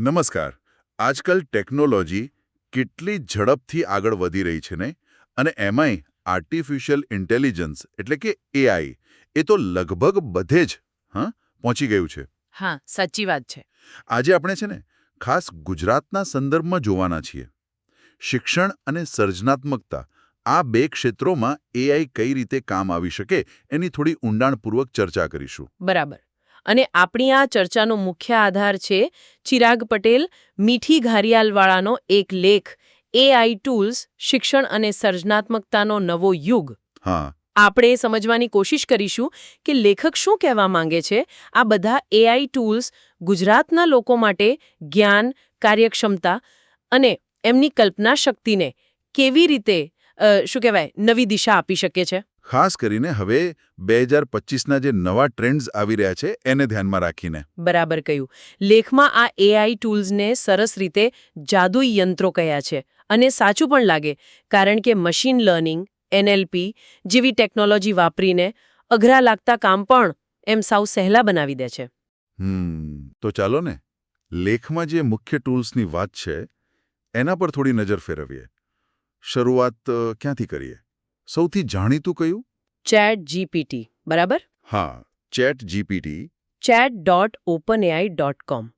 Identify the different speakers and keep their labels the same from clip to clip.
Speaker 1: નમસ્કાર. આજકાલ ટેકનોલોજી કેટલી ઝડપથી આગળ વધી રહી છે ને? અને એમાંય આર્ટિફિશિયલ ઇન્ટેલિજન્સ એટલે કે એઆઈ એ તો લગભગ બધે જ હા પહોંચી ગયું છે.
Speaker 2: હા સાચી વાત છે.
Speaker 1: આજે આપણે છે ને ખાસ ગુજરાતના સંદર્ભમાં જોવાના છીએ. શિક્ષણ અને સર્જનાત્મકતા આ બે ક્ષેત્રોમાં એઆઈ કઈ રીતે કામ આવી શકે એની થોડી ઊંડાણપૂર્વક ચર્ચા કરીશું.
Speaker 2: બરાબર. અને આપણી આ ચર્ચાનો મુખ્ય આધાર છે ચિરાગ પટેલ મીઠી ઘારિયાલવાળાનો એક લેખ એઆઈ ટૂલ્સ શિક્ષણ અને સર્જનાત્મકતાનો નવો યુગ.
Speaker 1: હા.
Speaker 2: આપણે સમજવાની કોશિશ કરીશું કે લેખક શું કહેવા માંગે છે? આ બધા એઆઈ ટૂલ્સ ગુજરાતના લોકો માટે જ્ઞાન કાર્યક્ષમતા અને એમની કલ્પના શક્તિને કેવી રીતે શું કહેવાય નવી દિશા આપી શકે છે?
Speaker 1: ખાસ કરીને હવે બે હજાર પચીસના જે નવા ટ્રેન્ડ્સ આવી રહ્યા છે એને ધ્યાનમાં રાખીને.
Speaker 2: બરાબર કહ્યું. લેખમાં આ એઆઈ ટૂલ્સને સરસ રીતે જાદુઈ યંત્રો કહ્યા છે અને સાચું પણ લાગે કારણ કે મશીન લર્નિંગ એનએલપી જેવી ટેકનોલોજી વાપરીને અઘરા લાગતા કામ પણ એમ સાવ સહેલા બનાવી દે છે.
Speaker 1: હમ તો ચાલો ને લેખમાં જે મુખ્ય ટૂલ્સની વાત છે એના પર થોડી નજર ફેરવીએ. શરૂઆત ક્યાંથી કરીએ? સૌથી જાણીતું કયું?
Speaker 2: ચેટ જીપીટી બરાબર?
Speaker 1: હા chat GPT.
Speaker 2: Chat dot open AI dot com.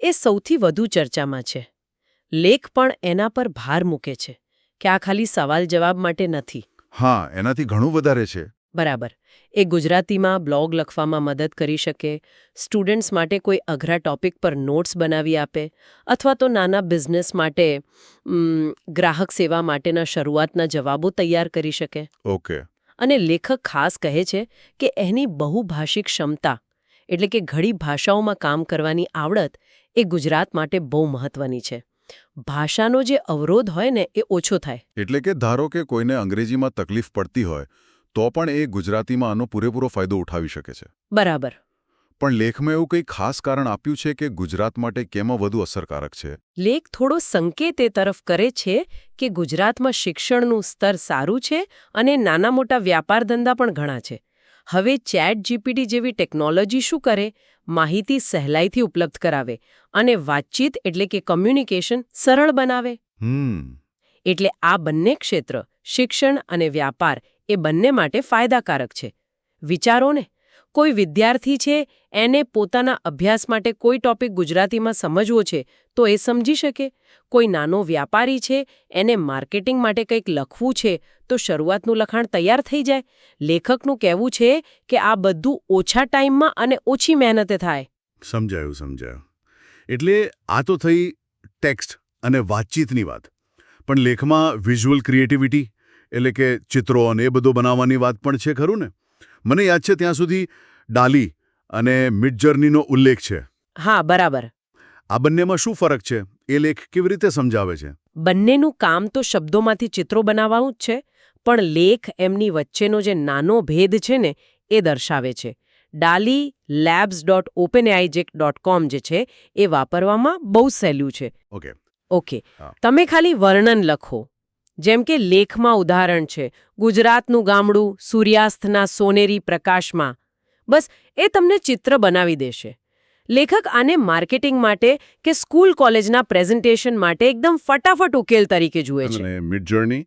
Speaker 2: એ સૌથી વધુ ચર્ચામાં છે. લેખ પણ એના પર ભાર મૂકે છે કે આ ખાલી સવાલ જવાબ માટે નથી.
Speaker 1: હા એનાથી ઘણું વધારે છે.
Speaker 2: બરાબર. એ ગુજરાતીમાં બ્લોગ લખવામાં મદદ કરી શકે સ્ટુડન્ટ્સ માટે કોઈ અઘરા ટોપિક પર નોટ્સ બનાવી આપે અથવા તો નાના બિઝનેસ માટે ગ્રાહક સેવા માટેના શરૂઆતના જવાબો તૈયાર કરી શકે.
Speaker 1: ઓકે.
Speaker 2: અને લેખક ખાસ કહે છે કે એની બહુભાષિક ક્ષમતા એટલે કે ઘણી ભાષાઓમાં કામ કરવાની આવડત એ ગુજરાત માટે બહુ મહત્વની છે. ભાષાનો જે અવરોધ હોય ને એ ઓછો થાય.
Speaker 1: એટલે કે ધારો કે કોઈને અંગ્રેજીમાં તકલીફ પડતી હોય તો પણ એ ગુજરાતીમાં આનો પૂરેપૂરો ફાયદો ઉઠાવી શકે છે.
Speaker 2: બરાબર.
Speaker 1: પણ લેખમાં એવું કંઈ ખાસ કારણ આપ્યું છે કે ગુજરાત માટે કેમાં વધુ અસરકારક છે?
Speaker 2: લેખ થોડો સંકેત એ તરફ કરે છે કે ગુજરાતમાં શિક્ષણનું સ્તર સારું છે અને નાના મોટા વ્યાપાર ધંધા પણ ઘણા છે. હવે ચેટ જીપીટી જેવી ટેકનોલોજી શું કરે? માહિતી સહેલાઈથી ઉપલબ્ધ કરાવે અને વાતચીત એટલે કે કમ્યુનિકેશન સરળ બનાવે.
Speaker 1: હમ.
Speaker 2: એટલે આ બંને ક્ષેત્ર શિક્ષણ અને વ્યાપાર એ બંને માટે ફાયદાકારક છે. વિચારો ને, કોઈ વિદ્યાર્થી છે, એને પોતાના અભ્યાસ માટે કોઈ ટોપિક ગુજરાતીમાં સમજવો છે, તો એ સમજી શકે. કોઈ નાનો વ્યાપારી છે, એને માર્કેટિંગ માટે કંઈક લખવું છે, તો શરૂઆતનું લખાણ તૈયાર થઈ જાય. લેખકનું કહેવું છે કે આ બધું ઓછા ટાઈમમાં અને ઓછી મહેનતે થાય.
Speaker 3: સમજાયું સમજાયું. એટલે આ તો થઈ ટેક્સ્ટ અને વાતચીતની વાત. પણ લેખમાં વિઝ્યુઅલ ક્રિએટિવિટી એટલે કે ચિત્રો અને એ બધું બનાવવાની વાત પણ છે ખરું ને? મને યાદ છે ત્યાં સુધી ડાલી અને મિડજર્નીનો ઉલ્લેખ છે.
Speaker 2: હા બરાબર.
Speaker 3: આ બંનેમાં શું ફરક છે? એ લેખ કેવી રીતે સમજાવે છે?
Speaker 2: બંનેનું કામ તો શબ્દોમાંથી ચિત્રો બનાવવાનું જ છે પણ લેખ એમની વચ્ચેનો જે નાનો ભેદ છે ને એ દર્શાવે છે. DALL-E labs dot open dot com જે છે એ વાપરવામાં બહુ સહેલું છે.
Speaker 3: ઓકે.
Speaker 2: ઓકે. તમે ખાલી વર્ણન લખો. જેમ કે લેખમાં ઉદાહરણ છે ગુજરાતનું ગામડું સૂર્યાસ્તના સોનેરી પ્રકાશમાં. બસ એ તમને ચિત્ર બનાવી દેશે. લેખક આને માર્કેટિંગ માટે કે સ્કૂલ કોલેજના પ્રેઝન્ટેશન માટે એકદમ ફટાફટ ઉકેલ તરીકે જુએ છે.
Speaker 3: મિડજર્ની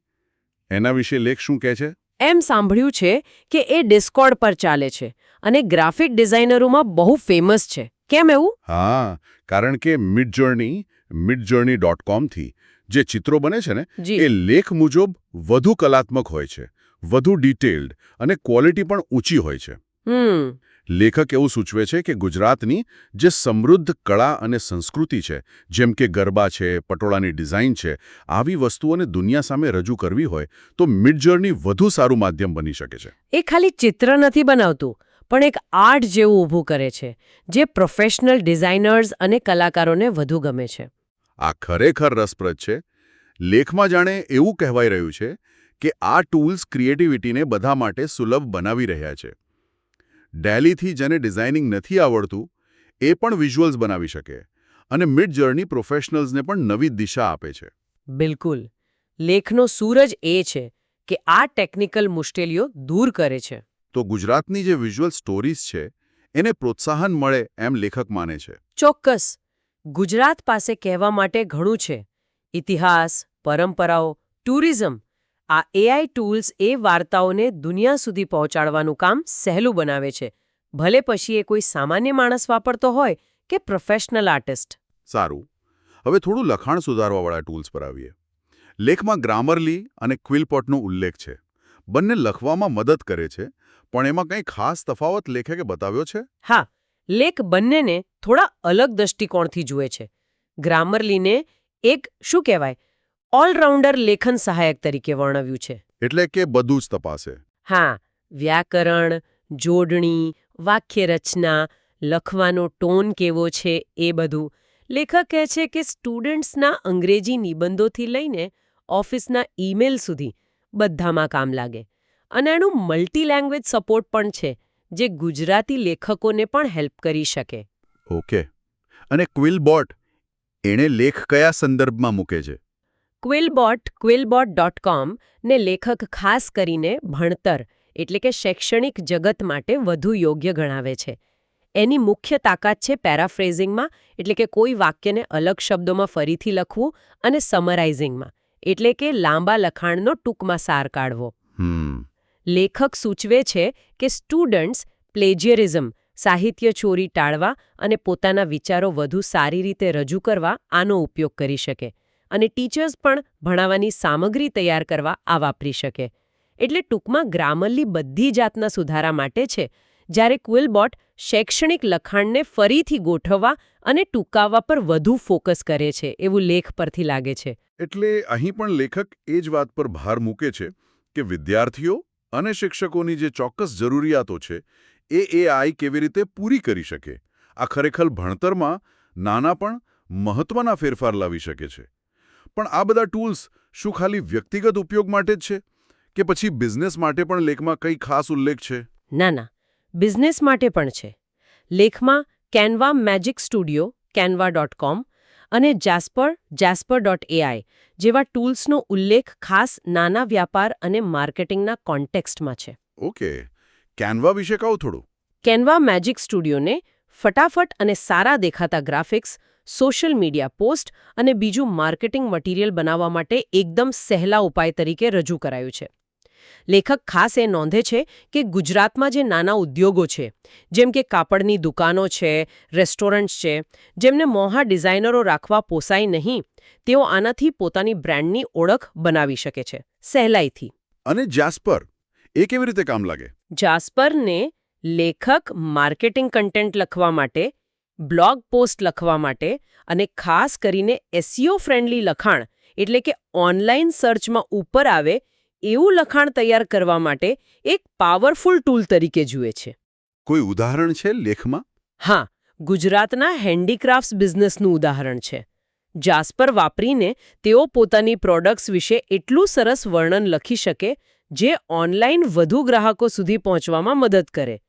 Speaker 3: એના વિશે લેખ શું કહે છે?
Speaker 2: એમ સાંભળ્યું છે કે એ ડિસ્કોર્ડ પર ચાલે છે અને ગ્રાફિક ડિઝાઇનરોમાં બહુ ફેમસ છે. કેમ એવું?
Speaker 3: હા કારણ કે મિડજર્ની મિડજર્ની ડોટ કોમથી જે ચિત્રો બને છે ને એ લેખ મુજબ વધુ કલાત્મક હોય છે વધુ ડિટેલ્ડ અને ક્વોલિટી પણ ઊંચી હોય છે.
Speaker 2: હમ.
Speaker 3: લેખક એવું સૂચવે છે કે ગુજરાતની જે સમૃદ્ધ કળા અને સંસ્કૃતિ છે જેમ કે ગરબા છે પટોળાની ડિઝાઇન છે આવી વસ્તુઓને દુનિયા સામે રજૂ કરવી હોય તો મિડજર્ની વધુ સારું માધ્યમ બની શકે છે.
Speaker 2: એ ખાલી ચિત્ર નથી બનાવતું પણ એક આર્ટ જેવું ઊભું કરે છે જે પ્રોફેશનલ ડિઝાઇનર્સ અને કલાકારોને વધુ ગમે છે.
Speaker 3: આ ખરેખર રસપ્રદ છે. લેખમાં જાણે એવું કહેવાય રહ્યું છે કે આ ટૂલ્સ ક્રિએટિવિટીને બધા માટે સુલભ બનાવી રહ્યા છે. ડેલીથી જેને ડિઝાઇનિંગ નથી આવડતું એ પણ વિઝ્યુઅલ્સ બનાવી શકે અને મિડ જર્ની પ્રોફેશનલ્સને પણ નવી દિશા આપે છે.
Speaker 2: બિલકુલ. લેખનો સૂરજ એ છે કે આ ટેકનિકલ મુશ્કેલીઓ દૂર કરે છે.
Speaker 3: તો ગુજરાતની જે વિઝ્યુઅલ સ્ટોરીઝ છે એને પ્રોત્સાહન મળે એમ લેખક માને છે.
Speaker 2: ચોક્કસ. ગુજરાત પાસે કહેવા માટે ઘણું છે. ઇતિહાસ પરંપરાઓ ટુરિઝમ આ એઆઈ ટૂલ્સ એ વાર્તાઓને દુનિયા સુધી પહોંચાડવાનું કામ સહેલું બનાવે છે. ભલે પછી એ કોઈ સામાન્ય માણસ વાપરતો હોય કે પ્રોફેશનલ આર્ટિસ્ટ
Speaker 3: સારું. હવે થોડું લખાણ સુધારવાવાળા ટૂલ્સ પર આવીએ. લેખમાં ગ્રામરલી અને ક્વિલપોટનો ઉલ્લેખ છે. બંને લખવામાં મદદ કરે છે પણ એમાં કંઈ ખાસ તફાવત લેખકે બતાવ્યો છે?
Speaker 2: હા લેખ બંનેને થોડા અલગ દૃષ્ટિકોણથી જુએ છે. ગ્રામરલીને એક શું કહેવાય ઓલરાઉન્ડર લેખન સહાયક તરીકે વર્ણવ્યું છે.
Speaker 3: એટલે કે બધું જ તપાસે.
Speaker 2: હા વ્યાકરણ જોડણી વાક્યરચના લખવાનો ટોન કેવો છે એ બધું. લેખક કહે છે કે સ્ટુડન્ટ્સના અંગ્રેજી નિબંધોથી લઈને ઓફિસના ઈમેલ સુધી બધામાં કામ લાગે. અને એનું મલ્ટી લેંગ્વેજ સપોર્ટ પણ છે. જે ગુજરાતી લેખકોને પણ હેલ્પ કરી શકે.
Speaker 3: ઓકે. અને ક્વિલબોટ એણે લેખ કયા સંદર્ભમાં મૂકે છે?
Speaker 2: ક્વિલબોટ ક્વિલબોટ ડોટ કોમ ને લેખક ખાસ કરીને ભણતર એટલે કે શૈક્ષણિક જગત માટે વધુ યોગ્ય ગણાવે છે. એની મુખ્ય તાકાત છે પેરાફ્રેઝિંગમાં એટલે કે કોઈ વાક્યને અલગ શબ્દોમાં ફરીથી લખવું અને સમરાઇઝિંગમાં એટલે કે લાંબા લખાણનો ટૂંકમાં સાર કાઢવો. લેખક સૂચવે છે કે સ્ટુડન્ટ્સ પ્લેજિયરિઝમ, સાહિત્ય ચોરી ટાળવા અને પોતાના વિચારો વધુ સારી રીતે રજૂ કરવા આનો ઉપયોગ કરી શકે અને ટીચર્સ પણ ભણાવવાની સામગ્રી તૈયાર કરવા આ વાપરી શકે. એટલે ટૂંકમાં ગ્રામરલી બધી જાતના સુધારા માટે છે, જ્યારે ક્વિલબોટ શૈક્ષણિક લખાણને ફરીથી ગોઠવવા અને ટૂંકાવવા પર વધુ ફોકસ કરે છે એવું લેખ પરથી લાગે છે.
Speaker 1: એટલે અહીં પણ લેખક એ જ વાત પર ભાર મૂકે છે કે વિદ્યાર્થીઓ અને શિક્ષકોની જે ચોક્કસ જરૂરિયાતો છે, એ એઆઈ કેવી રીતે પૂરી કરી શકે? આ ખરેખર ભણતરમાં નાના પણ મહત્વના ફેરફાર લાવી શકે છે. પણ આ બધા ટૂલ્સ શું ખાલી વ્યક્તિગત ઉપયોગ માટે જ છે? કે પછી બિઝનેસ માટે પણ લેખમાં કંઈ ખાસ ઉલ્લેખ છે?
Speaker 2: ના ના. બિઝનેસ માટે પણ છે. લેખમાં Canva magic studio, Canva dot com અને જાસ્પર જાસ્પર ડોટ એઆઈ જેવા ટૂલ્સનો ઉલ્લેખ ખાસ નાના વ્યાપાર અને માર્કેટિંગના કોન્ટેક્સ્ટમાં છે.
Speaker 1: ઓકે. કેનવા વિશે કહો થોડું.
Speaker 2: કેનવા મેજિક સ્ટુડિયોને ફટાફટ અને સારા દેખાતા ગ્રાફિક્સ સોશિયલ મીડિયા પોસ્ટ અને બીજું માર્કેટિંગ મટીરિયલ બનાવવા માટે એકદમ સહેલા ઉપાય તરીકે રજૂ કરાયું છે. લેખક ખાસ એ નોંધે છે કે ગુજરાતમાં જે નાના ઉદ્યોગો છે જેમ કે કાપડની દુકાનો છે રેસ્ટોરન્ટ્સ છે જેમને મોહા ડિઝાઇનરો રાખવા પોસાય નહીં તેઓ આનાથી પોતાની બ્રાન્ડની ઓળખ બનાવી શકે છે સહેલાઈથી.
Speaker 1: અને જાસ્પર એ કેવી રીતે કામ લાગે?
Speaker 2: જાસ્પરને લેખક માર્કેટિંગ કન્ટેન્ટ લખવા માટે બ્લોગ પોસ્ટ લખવા માટે અને ખાસ કરીને એસઈઓ ફ્રેન્ડલી લખાણ એટલે કે ઓનલાઈન સર્ચમાં ઉપર આવે એવું લખાણ તૈયાર કરવા માટે એક પાવરફુલ ટૂલ તરીકે જુએ છે.
Speaker 1: કોઈ ઉદાહરણ છે લેખમાં?
Speaker 2: હા ગુજરાતના હેન્ડીક્રાફ્ટ્સ બિઝનેસનું ઉદાહરણ છે. જાસ્પર વાપરીને તેઓ પોતાની પ્રોડક્ટ્સ વિશે એટલું સરસ વર્ણન લખી શકે જે ઓનલાઈન વધુ ગ્રાહકો સુધી પહોંચવામાં મદદ કરે.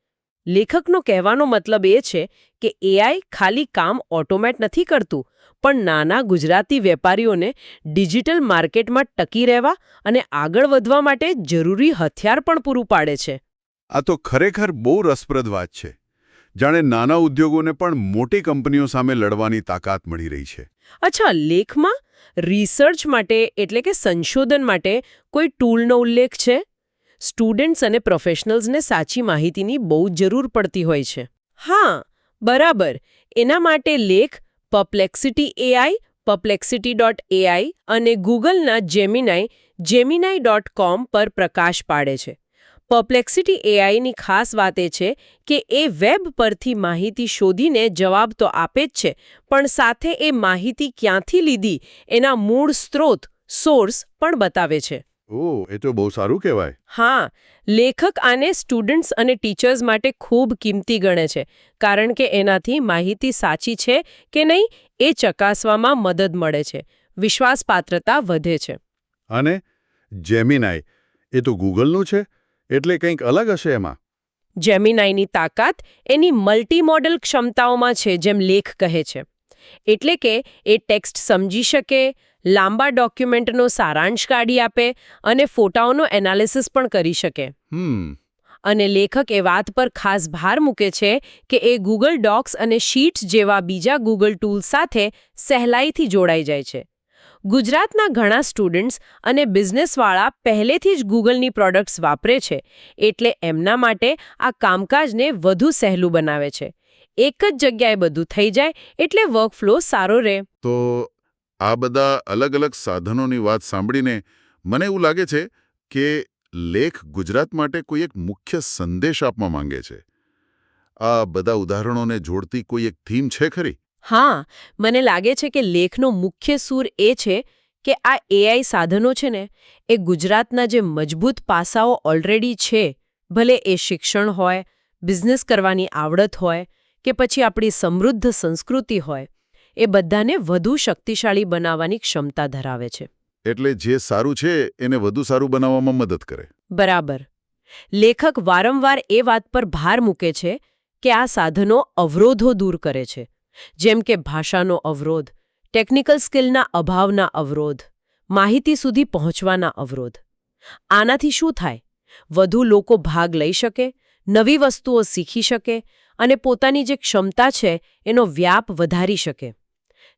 Speaker 2: લેખકનો કહેવાનો મતલબ એ છે કે એઆઈ ખાલી કામ ઓટોમેટ નથી કરતું પણ નાના ગુજરાતી વેપારીઓને ડિજિટલ માર્કેટમાં ટકી રહેવા અને આગળ વધવા માટે જરૂરી હથિયાર પણ પૂરું પાડે છે.
Speaker 3: આ તો ખરેખર બહુ રસપ્રદ વાત છે. જાણે નાના ઉદ્યોગોને પણ મોટી કંપનીઓ સામે લડવાની તાકાત મળી રહી છે.
Speaker 2: અચ્છા લેખમાં રિસર્ચ માટે એટલે કે સંશોધન માટે કોઈ ટૂલનો ઉલ્લેખ છે? સ્ટુડન્ટ્સ અને પ્રોફેશનલ્સને સાચી માહિતીની બહુ જરૂર પડતી હોય છે. હા, બરાબર. એના માટે લેખ, Perplexity AI, Perplexity dot AI અને ગૂગલના જેમિનાઈ જેમિનાઈ ડોટ કોમ પર પ્રકાશ પાડે છે. પપ્લેક્સિટી એઆઈની ખાસ વાત એ છે કે એ વેબ પરથી માહિતી શોધીને જવાબ તો આપે જ છે, પણ સાથે એ માહિતી ક્યાંથી લીધી એના મૂળ સ્ત્રોત, સોર્સ પણ બતાવે છે.
Speaker 3: ઓ એ તો બહુ સારું કહેવાય.
Speaker 2: હા લેખક આને સ્ટુડન્ટ્સ અને ટીચર્સ માટે ખૂબ કિંમતી ગણે છે કારણ કે એનાથી માહિતી સાચી છે કે નહીં એ ચકાસવામાં મદદ મળે છે વિશ્વાસપાત્રતા વધે છે.
Speaker 3: અને જેમિનાઈ એ તો ગૂગલનું છે એટલે કંઈક અલગ હશે એમાં.
Speaker 2: જેમિનાઈની તાકાત એની મલ્ટી મોડલ ક્ષમતાઓમાં છે જેમ લેખ કહે છે. એટલે કે એ ટેક્સ્ટ સમજી શકે લાંબા ડોક્યુમેન્ટનો સારાંશ કાઢી આપે અને ફોટાઓનો એનાલિસિસ પણ કરી શકે.
Speaker 3: હમ.
Speaker 2: અને લેખક એ વાત પર ખાસ ભાર મૂકે છે કે એ ગૂગલ ડોક્સ અને શીટ્સ જેવા બીજા ગૂગલ ટૂલ્સ સાથે સહેલાઈથી જોડાઈ જાય છે. ગુજરાતના ઘણા સ્ટુડન્ટ્સ અને બિઝનેસવાળા પહેલેથી જ ગૂગલની પ્રોડક્ટ્સ વાપરે છે એટલે એમના માટે આ કામકાજને વધુ સહેલું બનાવે છે. એક જ જગ્યાએ બધું થઈ જાય એટલે વર્કફ્લો સારો રહે.
Speaker 3: તો આ બધા અલગ અલગ સાધનોની વાત સાંભળીને મને એવું લાગે છે કે લેખ ગુજરાત માટે કોઈ એક મુખ્ય સંદેશ આપવા માંગે છે. આ બધા ઉદાહરણોને જોડતી કોઈ એક થીમ છે ખરી?
Speaker 2: હા મને લાગે છે કે લેખનો મુખ્ય સૂર એ છે કે આ એઆઈ સાધનો છે ને એ ગુજરાતના જે મજબૂત પાસાઓ ઓલરેડી છે ભલે એ શિક્ષણ હોય બિઝનેસ કરવાની આવડત હોય કે પછી આપણી સમૃદ્ધ સંસ્કૃતિ હોય એ બધાને વધુ શક્તિશાળી બનાવવાની ક્ષમતા ધરાવે છે.
Speaker 3: એટલે જે સારું છે એને વધુ સારું બનાવવામાં મદદ કરે.
Speaker 2: બરાબર. લેખક વારંવાર એ વાત પર ભાર મૂકે છે કે આ સાધનો અવરોધો દૂર કરે છે. જેમ કે ભાષાનો અવરોધ ટેકનિકલ સ્કિલના અભાવના અવરોધ માહિતી સુધી પહોંચવાના અવરોધ. આનાથી શું થાય? વધુ લોકો ભાગ લઈ શકે નવી વસ્તુઓ શીખી શકે અને પોતાની જે ક્ષમતા છે એનો વ્યાપ વધારી શકે.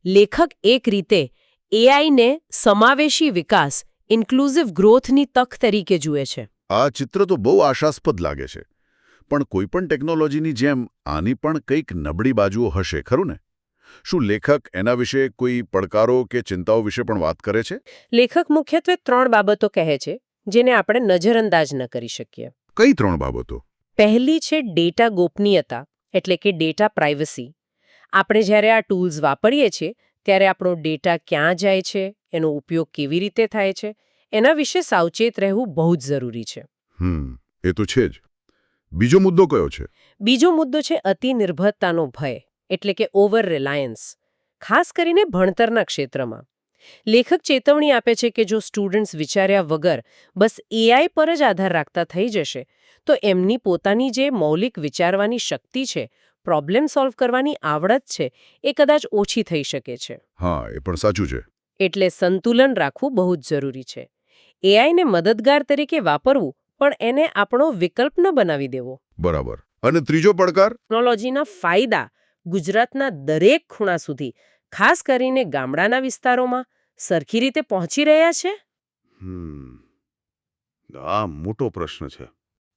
Speaker 2: લેખક એક રીતે એઆઈને સમાવેશી વિકાસ ઇન્ક્લુઝિવ ગ્રોથની તક તરીકે જુએ છે.
Speaker 3: આ ચિત્ર તો બહુ આશાસ્પદ લાગે છે. પણ કોઈપણ ટેકનોલોજીની જેમ આની પણ કંઈક નબળી બાજુઓ હશે ખરું ને? શું લેખક એના વિશે કોઈ પડકારો કે ચિંતાઓ વિશે પણ વાત કરે છે?
Speaker 2: લેખક મુખ્યત્વે ત્રણ બાબતો કહે છે જેને આપણે નજરઅંદાજ ન કરી શકીએ.
Speaker 3: કઈ ત્રણ બાબતો?
Speaker 2: પહેલી છે ડેટા ગોપનીયતા એટલે કે ડેટા પ્રાઇવસી. આપણે જ્યારે આ ટૂલ્સ વાપરીએ છીએ ત્યારે આપણો ડેટા ક્યાં જાય છે એનો ઉપયોગ કેવી રીતે થાય છે એના વિશે સાવચેત રહેવું બહુ જ જરૂરી છે.
Speaker 3: હમ એ તો છે જ. બીજો મુદ્દો કયો છે?
Speaker 2: બીજો મુદ્દો છે અતિ નિર્ભરતાનો ભય એટલે કે ઓવર રિલાયન્સ ખાસ કરીને ભણતરના ક્ષેત્રમાં. લેખક ચેતવણી આપે છે કે જો સ્ટુડન્ટ્સ વિચાર્યા વગર બસ એઆઈ પર જ આધાર રાખતા થઈ જશે તો એમની પોતાની જે મૌલિક વિચારવાની શક્તિ છે પ્રોબ્લેમ સોલ્વ કરવાની આવડત છે એ કદાચ ઓછી થઈ શકે છે.
Speaker 3: હા એ પણ સાચું છે.
Speaker 2: એટલે સંતુલન રાખવું બહુ જ જરૂરી છે. એઆઈને મદદગાર તરીકે વાપરવું પણ એને આપણો વિકલ્પ ન બનાવી દેવો.
Speaker 3: બરાબર. અને ત્રીજો પડકાર?
Speaker 2: ટેકનોલોજીના ફાયદા ગુજરાતના દરેક ખૂણા સુધી ખાસ કરીને ગામડાના વિસ્તારોમાં સરખી રીતે પહોંચી રહ્યા છે?
Speaker 3: આ મોટો પ્રશ્ન છે.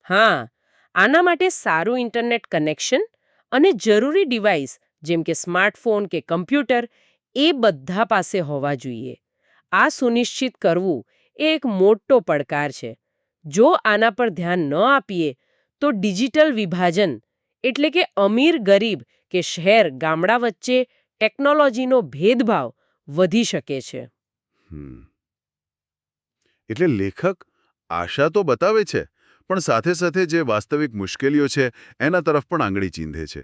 Speaker 2: હા આના માટે સારું ઇન્ટરનેટ કનેક્શન અને જરૂરી ડિવાઇસ જેમ કે સ્માર્ટફોન કે કમ્પ્યુટર એ બધા પાસે હોવા જોઈએ. આ સુનિશ્ચિત કરવું એ એક મોટો પડકાર છે. જો આના પર ધ્યાન ન આપીએ તો ડિજિટલ વિભાજન એટલે કે અમીર ગરીબ કે શહેર ગામડા વચ્ચે ટેકનોલોજીનો ભેદભાવ વધી શકે છે.
Speaker 3: એટલે લેખક આશા તો બતાવે છે પણ સાથે સાથે જે વાસ્તવિક મુશ્કેલીઓ છે એના તરફ પણ આંગળી ચીંધે છે.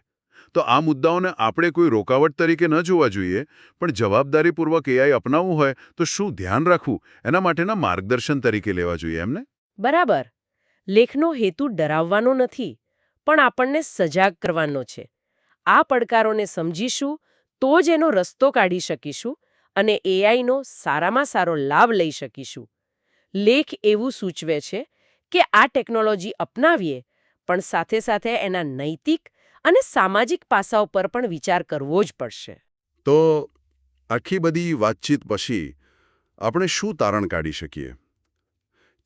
Speaker 3: તો આ મુદ્દાઓને આપણે કોઈ રોકાવટ તરીકે ન જોવા જોઈએ પણ જવાબદારીપૂર્વક એઆઈ અપનાવવું હોય તો શું ધ્યાન રાખવું? એના માટેના માર્ગદર્શન તરીકે લેવા જોઈએ એમને
Speaker 2: બરાબર. લેખનો હેતુ ડરાવવાનો નથી પણ આપણને સજાગ કરવાનો છે. આ પડકારોને સમજીશું તો જ એનો રસ્તો કાઢી શકીશું અને એઆઈનો સારામાં સારો લાભ લઈ શકીશું. લેખ એવું સૂચવે છે કે આ ટેકનોલોજી અપનાવીએ, પણ સાથે સાથે એના નૈતિક અને સામાજિક પાસાઓ પર પણ વિચાર કરવો જ પડશે.
Speaker 3: તો આખી બધી વાતચીત પછી આપણે શું તારણ કાઢી શકીએ?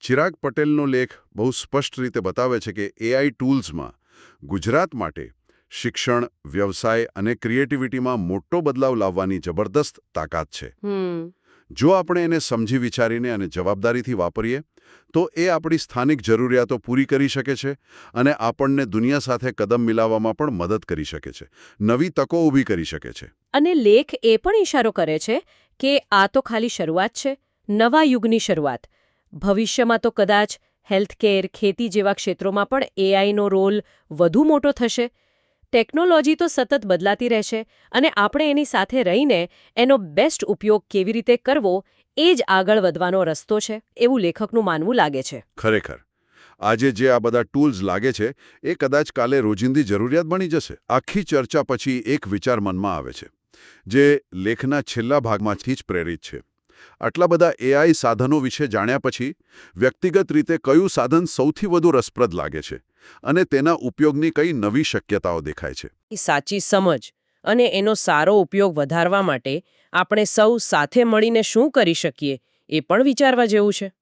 Speaker 3: ચિરાગ પટેલનો લેખ બહુ સ્પષ્ટ રીતે બતાવે છે કે એઆઈ ટૂલ્સમાં ગુજરાત માટે શિક્ષણ વ્યવસાય અને ક્રિએટિવિટીમાં મોટો બદલાવ લાવવાની જબરદસ્ત તાકાત છે.
Speaker 2: હમ.
Speaker 3: જો આપણે એને સમજી વિચારીને અને જવાબદારીથી વાપરીએ તો એ આપણી સ્થાનિક જરૂરિયાતો પૂરી કરી શકે છે અને આપણને દુનિયા સાથે કદમ મિલાવવામાં પણ મદદ કરી શકે છે. નવી તકો ઊભી કરી શકે છે.
Speaker 2: અને લેખ એ પણ ઇશારો કરે છે કે આ તો ખાલી શરૂઆત છે નવા યુગની શરૂઆત. ભવિષ્યમાં તો કદાચ હેલ્થકેર ખેતી જેવા ક્ષેત્રોમાં પણ એઆઈનો રોલ વધુ મોટો થશે. ટેકનોલોજી તો સતત બદલાતી રહેશે અને આપણે એની સાથે રહીને એનો બેસ્ટ ઉપયોગ કેવી રીતે કરવો એ જ આગળ વધવાનો રસ્તો છે એવું લેખકનું માનવું લાગે છે.
Speaker 3: ખરેખર. આજે જે આ બધા ટૂલ્સ લાગે છે એ કદાચ કાલે રોજિંદી જરૂરિયાત બની જશે. આખી ચર્ચા પછી એક વિચાર મનમાં આવે છે, જે લેખના છેલ્લા ભાગમાંથી જ પ્રેરિત છે. આટલા બધા એઆઈ સાધનો વિશે જાણ્યા પછી વ્યક્તિગત રીતે કયું સાધન સૌથી વધુ રસપ્રદ લાગે છે? અને તેના ઉપયોગની કઈ નવી શક્યતાઓ દેખાય છે.
Speaker 2: સાચી સમજ. અને એનો સારો ઉપયોગ વધારવા માટે આપણે સૌ સાથે મળીને શું કરી શકીએ એ પણ વિચારવા જેવું છે.